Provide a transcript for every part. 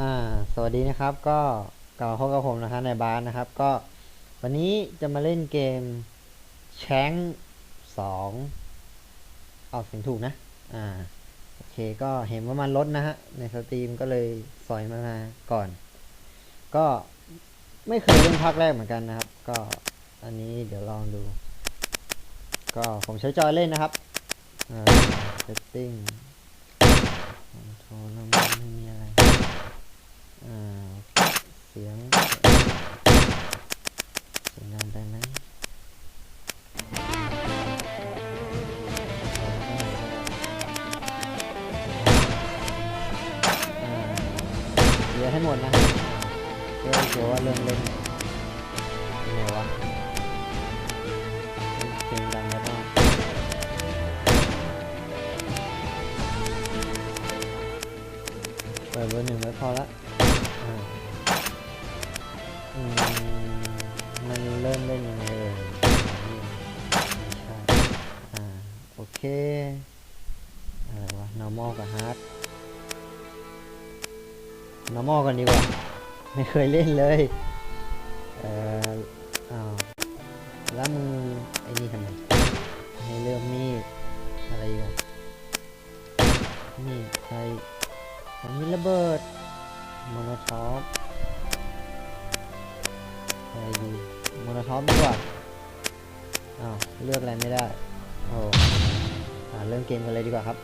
อ่าสวัสดีนะครับก็กลับมาพบกับผมนะครับในบ้าสนะครับ ก็วันนี้จะมาเล่นเกมแชงสองออกเสียงถูกนะ อ่าโอเคก็เห็นว่ามันลดนะฮะ ในสตรีมก็เลยสอยมามาก่อน ก็ไม่เคยเล่นภาคแรกเหมือนกันนะครับ ก็อันนี้เดี๋ยวลองดู ก็ผมใช้จอยเล่นนะครับอ่า setting โทรลไม่มี เสียงเสียงดังไปไหมเคลียร์ให้หมดนะเพื่อเดี๋ยวว่าเริ่มเล่นยังไงวะเสียงดังแล้วบ้างเปิดเบอร์หนึ่งไว้พอละ กันดีกว่า ไม่เคยเล่นเลย เอ่ออ้าวแล้วมึงไอ้นี่ทำไมให้เริ่มมีดอะไรอีกันนี่ใครมันมีระเบิดโมโนทอปอะไรดีโมโนทอปดีกว่าอ้าวเลือกอะไรไม่ได้โอ้เริ่มเกมกันเลยดีกว่าครับ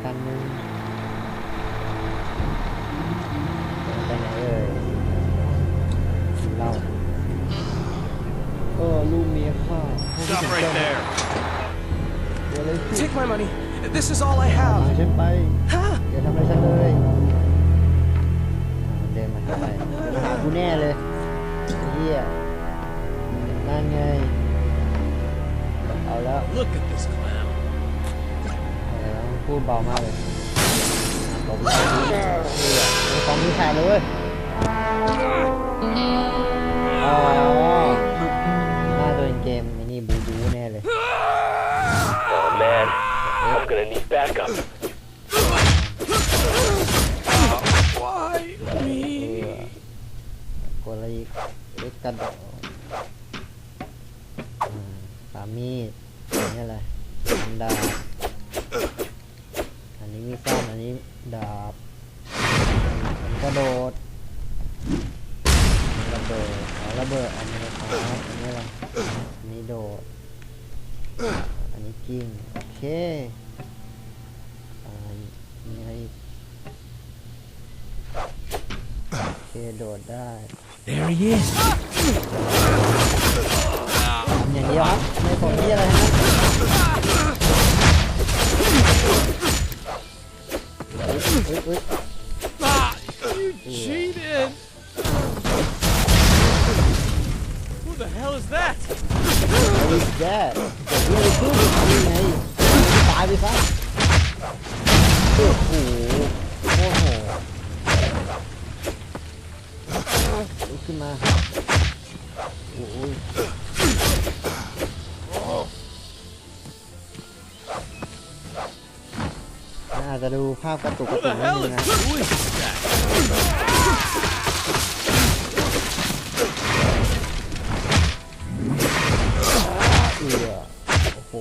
คันหนึงจะไปไหนเอ่ยกินเหล้าเออลูกเมียข้า Stop right there. เดี๋ยวเลยสิ Take my money. This is all I เอา have. ฉันไป Huh? อย่าทำอะไรฉันเลยอ่าเดินมาทำไมจะมาหากูแน่เลยไอ้เฮียนั่นไง เอาแล้ว Look at this พูดเบามากเลยอะตบเลยมีของมีขายเลยเว้ยอ๋อน่าจะเป็นเกมไอ้นี่บูดูแน่เลย Oh man, I'm gonna need backup. Why เอ me? อกดอะไรอีกเอ็กกระโดดอ่าสามมีดอันนี้อะไรอันดาบอั นี้มีซ่อมอันนี้ดาบกระโดดระเบิดเอ๋อระเบิดอันนี้อ๋ออันนี้อะไรอันนี้โดด อันนี้กิ้งโอเคอันนี้ให้โอเคโดดได้ There he is. อย่างเดียวครับไม่ผมที่อะไรนั้น เ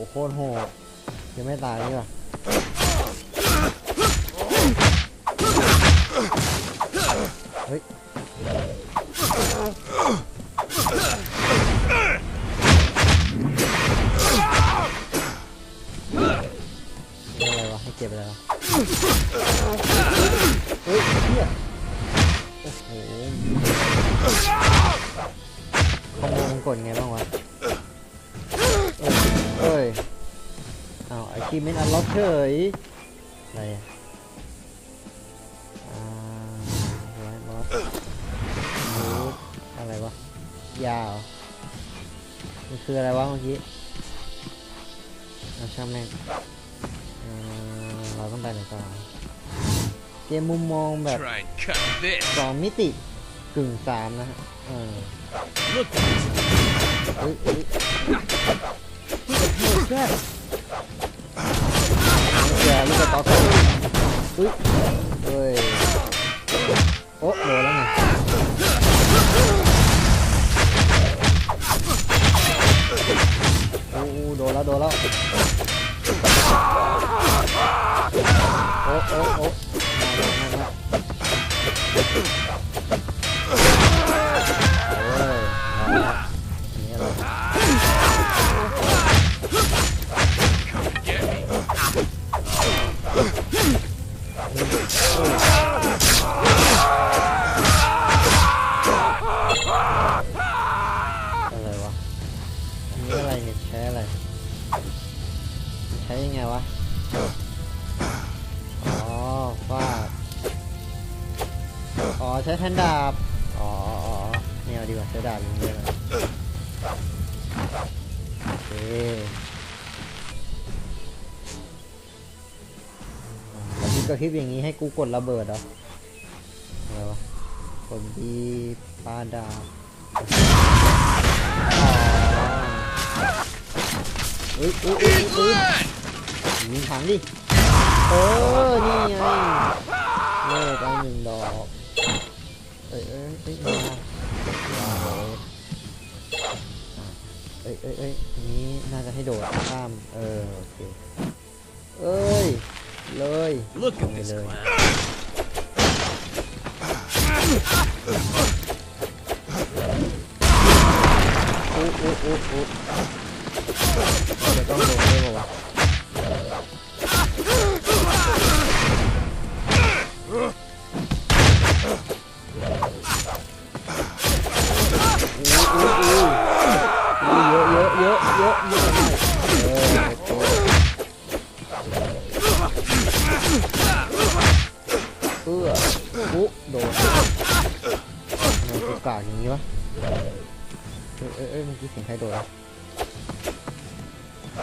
โคตรโหดยังไม่ตายนี่ว่ะเฮ้ย เมนอันล็อกเฉยอะไรอะอ่าไว้บอสมูดอะไรวะ ยาวมันคืออะไรวะเมื่อกี้เอาช่างแม่งเอ่อเราต้องไปไหนต่อเกมมุมมองแบบ Try and cut this. สองมิติกึ่งสามนะฮะเออ Look at this. เแล้วลูกกะต่อกอุ๊ยเฮ้ยโอ้โหแล้วไงโอ้โดนแล้วโดนแล้วโอ้โอ้ เอาดีกว่าใช้ดาบอย่างเดียวเลยโอเคกระพริบกระพริบอย่างนี้ให้กูกดระเบิดเหรออะไรวะกดดีปาดาบอุ้ยอุ้ยอุ้ยอุ้ยยิงถังดิเออ นี่ไงเลิกไปหนึ่งดอก เอ้ยเอ้ยเอ้ย อ้ยเอ้ยเอ้ยอันนี้น่าจะให้โดดข้าม เออ โอเค เอ้ย เลยไปเลยโอ้โอ้โอ้โอ้จะต้องโดนด้วยป่าว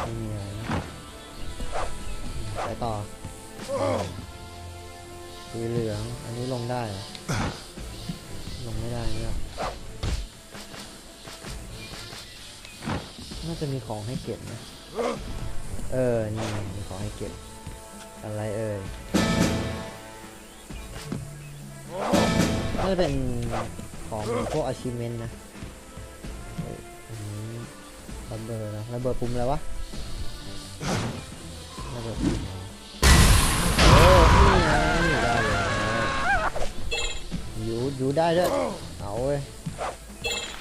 ไม่มีอะไรนะไปต่อสีเหลือง อันนี้ลงได้ ลงไม่ได้เนี่ยน่าจะมีของให้เก็บนะ เออ นี่มีของให้เก็บ อะไรเอ่ยน่าจะเป็นของพวก achievement นะเฮ้ยอันนี้ระเบิดนะระเบิดปุ่มอะไรวะ ดปุ่มอะไรโอ้นี่ไงได้เลยอยู่อยู่ได้ด้วยเอาเว้ย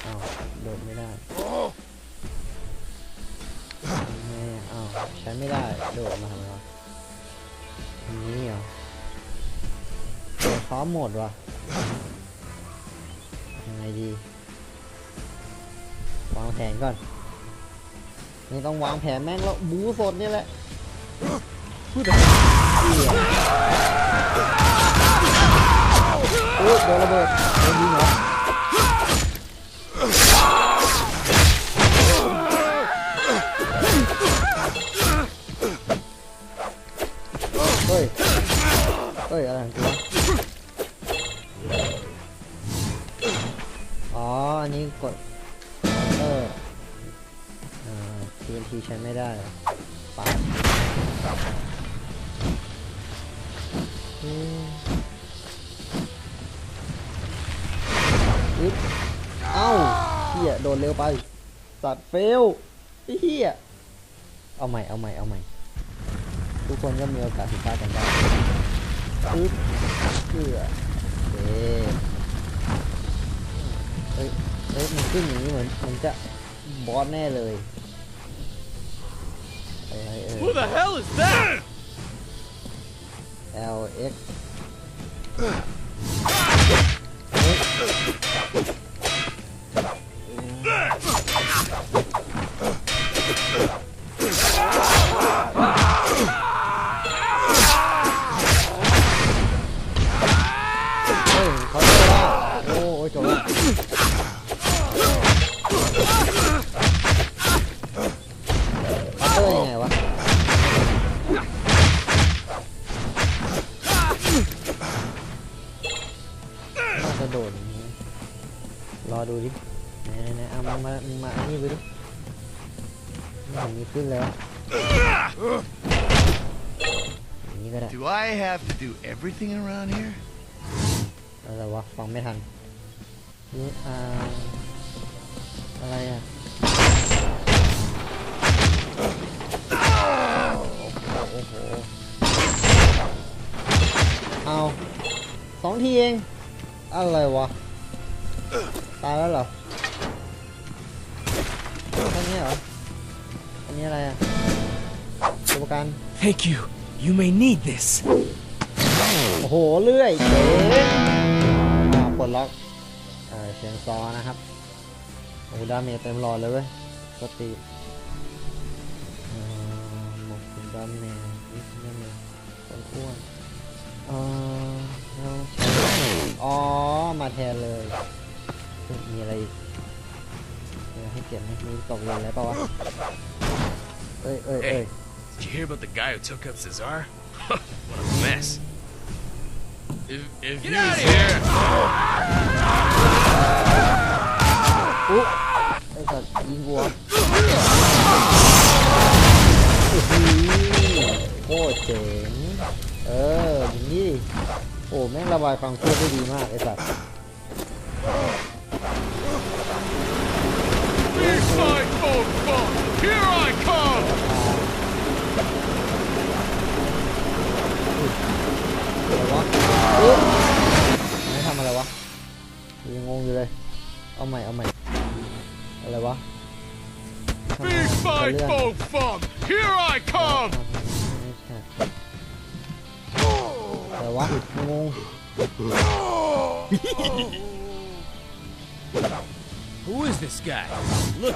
เอาโดดไม่ได้แม่เอาใช้ไม่ได้โดดมาทำไมวะนนี้เหรอพร้อมหมดวะยังไงดีวางแผนก่อนนี่ต้องวางแผนแม่งแล้วบูสดนี่แหละ Who the hell? โอ้ยโดนระเบิดโดนยิงเหรอเฮ้ย เฮ้ย อะไรของกูวอ๋อ อันนี้กดมอเออ่า TNT ใช้ไม่ได้ อืมอึ๊บเอ้าเฮียโดนเร็วไป สัตว์เฟลเฮียเอาใหม่ เอาใหม่ เอาใหม่ ทุกคนก็มีโอกาสผิดพลาดกันได้อึ๊บเพื่อโอเคเฮ้ยเฮ้ยมันขึ้นอย่างนี้เหมือนมันจะบอสแน่เลย อะไรเอ่ Who ย the hell is that? L X เระโดดรอดูดิไหนี่นเอามามามาอันนี้ไปดิมันมีขึ้นแล้ว นี่ก็ได้ Do I have to do everything around here อะไรวะฟังไม่ทันนี่อ่าอะไรอะโอ้โหเอาสองทีเอง อะไรวะ ตายแล้วเหรอแค่นี้เหรอ อันนี้อะไรอะตัวประกัน Thank you. You may need this. โอ้โห เลื่อยเจ๋งอ่าปลดล็อกเอ่อเสียงซอนะครับโอ้โหดาเมจเต็มหลอดเลยเว้ยสตีเอ่อหมวกสีดำเมจวิสดาเมจต้นอ้วนเอ่อแล้วใช้ อ๋อ มาแทนเลยเฮ้ยมีอะไรอีกเดี๋ยวให้เก็บให้มีตกเลยแล้วเปล่าวะ เอ้ยเอ้ยเอ้ย Did you hear about the guy who took up Cesar? what a mess. If, if Get out of here! อุ๊ยไอ้สัตว์ยิงวัวโอ้โหโคตรเจ๋งเอออย่างนี้ดิ โอ้แม่งระบายความเครียดได้ดีมากไอ้สัตว์อะไรวะไม่ทำอะไรวะยังงงอยู่เลย เอาใหม่ เอาใหม่ อะไรวะ Big fight, เรื่อง folk fun. Here I come. อะไรวะงง Who is this guy? Look,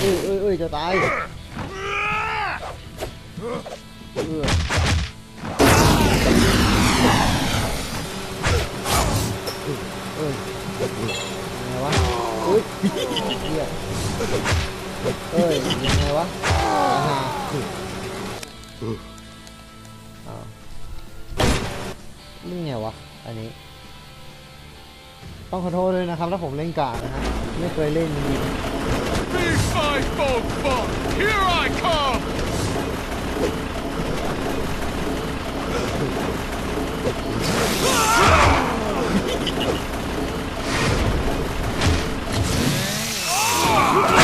เอ้ยเอ้ยเอ้ยจะตายเออเอ้ยยังไงวะ อุ้ยเหี้ยเอ้ยยังไงวะอาหาอ้าวนี่ไงวะ อันนี้ ต้องขอโทษด้วยนะครับถ้าผมเล่นกากนะฮะ ไม่เคยเล่นจริงๆ Big fight, folk fun. Here I come. แ Ah!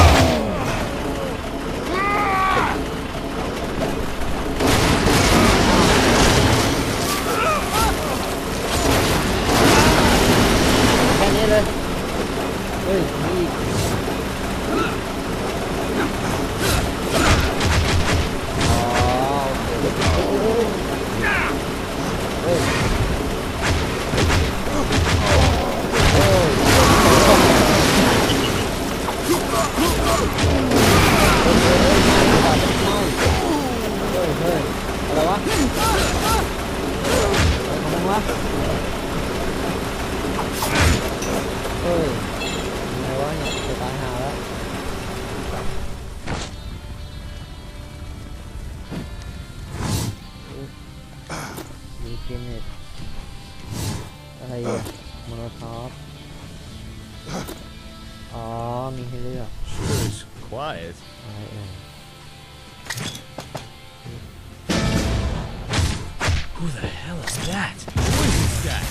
อ๋อ มีให้เลือก Sure is quiet. อะไรเอ่ย who the hell is that? Who is this guy?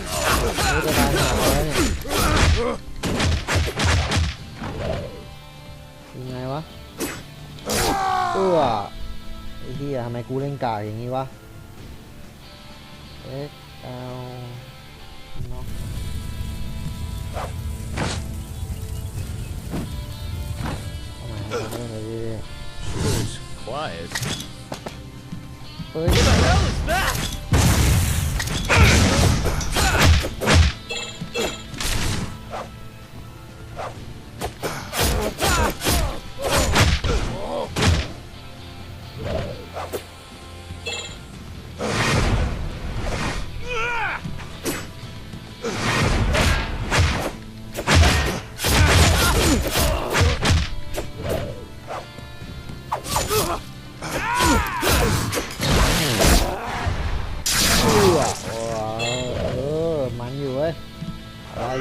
เฮ้ยจะตายหาแล้วเนี่ยยังไงวะเออไอ้ เหี้ยทำไมกูเล่นกากอย่างนี้วะเอ็กเอลน็อกเอา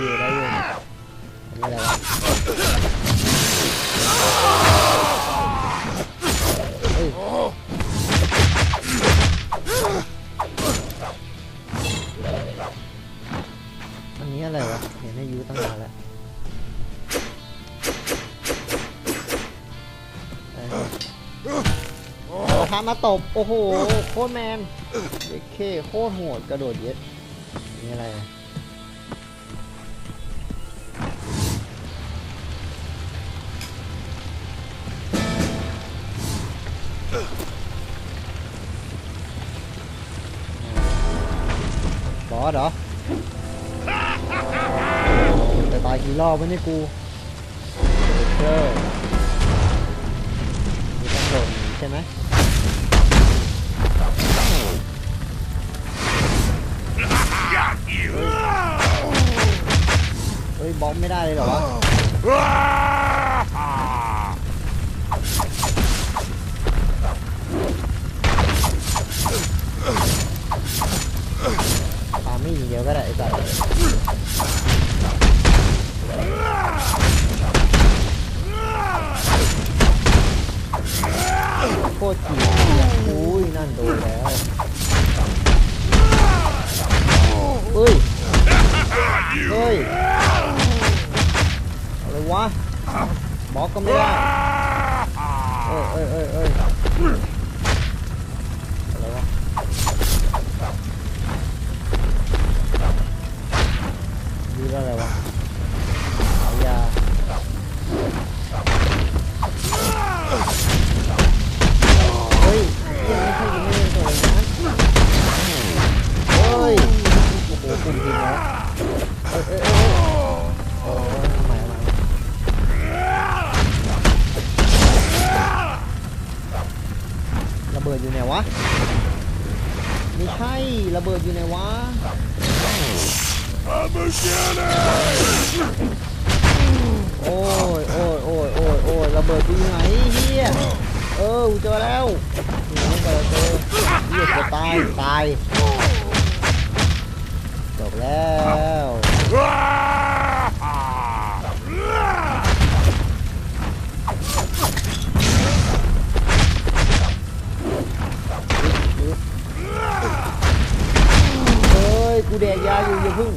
อยู่ได้อยู่ไม่เป็นไรอันนี้อะไรวะเห็นให้ยูตั้งนานแล้วทามาตบ โอ้โห โคตรแมนเด็กเคโคตรโหดกระโดดเย็ดนี่อะไร บอสเหรอแต่ตายกี่รอบไม่ได้กูเจอมีต้องโดนใช่ไหมเฮ้ยบอกไม่ได้เลยเหรอวะ ไม่ยิงเยอะก็ได้ไอ้สัสโคตรจีบอุ้ยนั่นโดนแล้วเฮ้ยเฮ้ยอะไรวะบล็อกก็ไม่ได้เอ้ยเอ้ยเอ้ย ดูได้อะไรวะเอายาเฮ้ยยังไม่ใช่ยังไม่ได้ตัวนะเฮ้ยโอ้โหปุ่มผิดแล้วเอ้ยเอ้ยเอ้ยโอ้ยทำไมทำไมระเบิดอยู่ไหนวะไม่ใช่ระเบิดอยู่ไหนวะ โอ้ยโอ้ยโอ้ยโอ้ยโอ้ยระเบิดยู่ไหนเฮียเออกูเจอแล้วนี่เจอเจอเฮียจะตายตายจบแล้วเฮ้ยกูแดกยาอยู่อย่าพึ่ง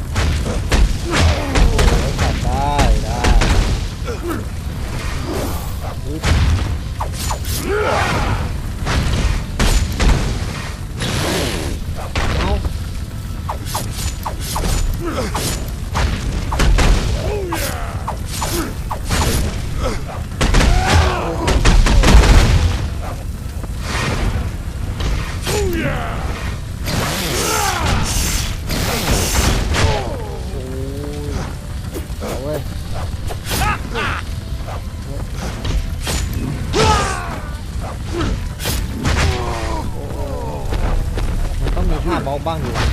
เอาเว้ยมั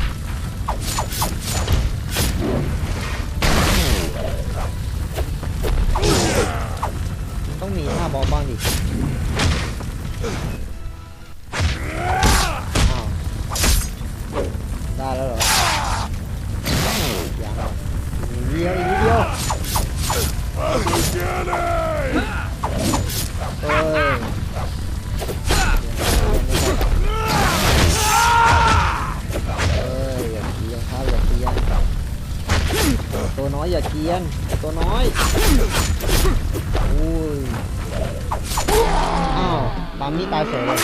อยอย่าเกียงตัวน้อยอุ้ยอ้าวปามนี่ตายเฉยเลย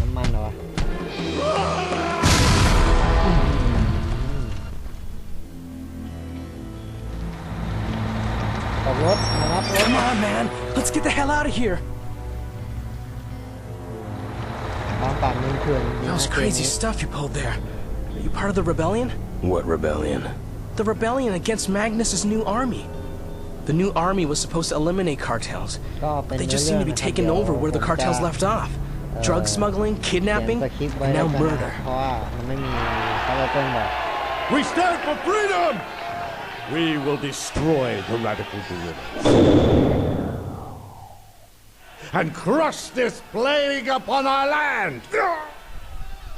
น้ำมันเหรอวะตกรถมารับรถ Come on, man. Let's get the hell out of here. That was crazy stuff you pulled there. Are you part of the rebellion? What rebellion? The rebellion against Magnus's new army. The new army was supposed to eliminate cartels. ก็เป็น They เนื้อ just เรื่ seem อง to be นะครับ taking เดี๋ยว over where the ผม cartels จะ left off. Drug Uh, smuggling, เขียน kidnapping, สคริปต์ไว้ and แล้ว now กันนะ murder. เพราะว่ามันไม่มีเขาจะต้นบอก We stand for freedom! We will destroy the radical guerrillas. And crush this plague upon our land!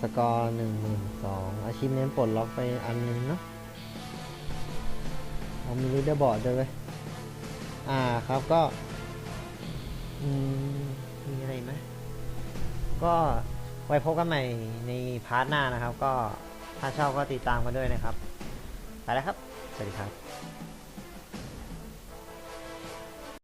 สกอร์หนึ่งหมื่นสองอาชีพเน้นปลดล็อกไปอันหนึงเนาะเอามีลีดเดอร์บอร์ดด้วยเว้ยอ่าครับก็มีอะไรไหมก็ไว้พบกันใหม่ในพาร์ทหน้านะครับ ก็ถ้าชอบก็ติดตามกันด้วยนะครับ ไปแล้วครับ สวัสดีครับ